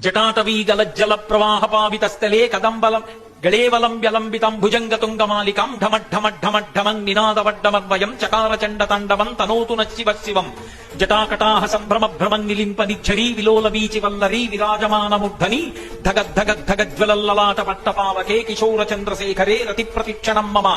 జటాటవీ జల ప్రవాహ పావిత స్థలే కదంబలం గళేవలంబ్యలంబితం భుజంగతుంగమాలికం ఢమఢమఢమఢమం నినాదవడ్డమర్వయం చకార చండ తాండవం తనోతు నశివ శివం జటాకటాహ సంభ్రమ భ్రమం నిలింప నిచ్చరీ విలోల వీచి వల్లరీ విరాజమానముద్ధని ధగద్ధగద్ధగజ్వలల్లలాట పట్టపావకే కిశోర చంద్రశేఖరే రతి ప్రతిక్షణం మమ.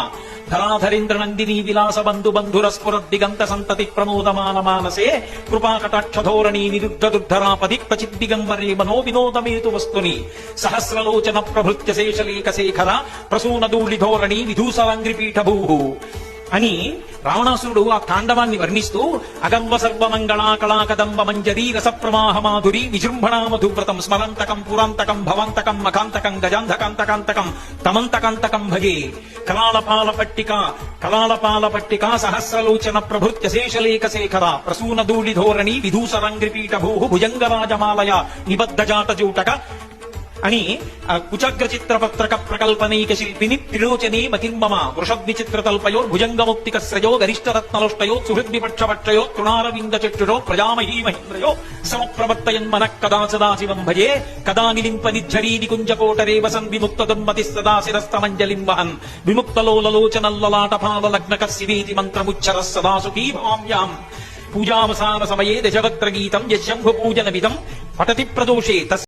ధరాధరేంద్ర నందిని విలాస బంధు బంధుర స్ఫుర దిగంత సంతతి ప్రమోదమాన మానసే కృపాకటాక్షధోరణి నిరుద్ధ దుర్ధరాపది క్వచిద్ దిగంబరే మనో వినోదమేతు వస్తుని. సహస్రలోచన ప్రభృత్య శేషలేఖ శేఖర ప్రసూన ధూళి ధోరణి విధూసలంగ్రిపీఠ భూ అని రావణాసురుడు ఆ తాండవాన్ని వర్ణిస్తూ అగంబ సర్వమంగళాకళాకదంబ మంజరీ రస ప్రవాహ మాధురి విజృంభణా మధువ్రతం స్మరంతకం పురాంతకం భవంతకం మకాంతకం గజాంధకాంతకాంతకం తమంతకాంతకం భజే కళాళపాల పట్టిక కళాళపాల పట్టిక సహస్రలోచన ప్రభృత్య శేషలేఖ శేఖర ప్రసూన ధూళి ధోరణి విధూసరంగ్రిపీఠ భూ భుజంగరాజమాలయ నిబద్ధ జాత జూటక అని ఆ కుచగ్ర చిత్ర పత్రక ప్రకల్పనైక శిల్పిని త్రిలోచనే మతిర్మమ వృషద్వి తల్పయో భుజంగముక్తిక శ్రయో గరిష్ట సుహృద్విపక్షపక్షయో తృణారవింద చక్షురో ప్రజామహీ మహేంద్రయో సమప్రవర్తయన్ మన కదా సదాశివం భజే కదా నిలింప నిఝరీ నికుంజకోటరే వసన్ విముక్త దుర్మతి సదా శిరస్తమంజలిం వహన్ విముక్తలోలలోచనల్లలాట పాల లగ్న కస్సివేతి మంత్రముచ్చర సదా సుఖీ భవామ్యాం పూజావసాన సమయే దశవక్త్రగీతం యశంభు పూజన విధం పఠతి ప్రదోషే తస్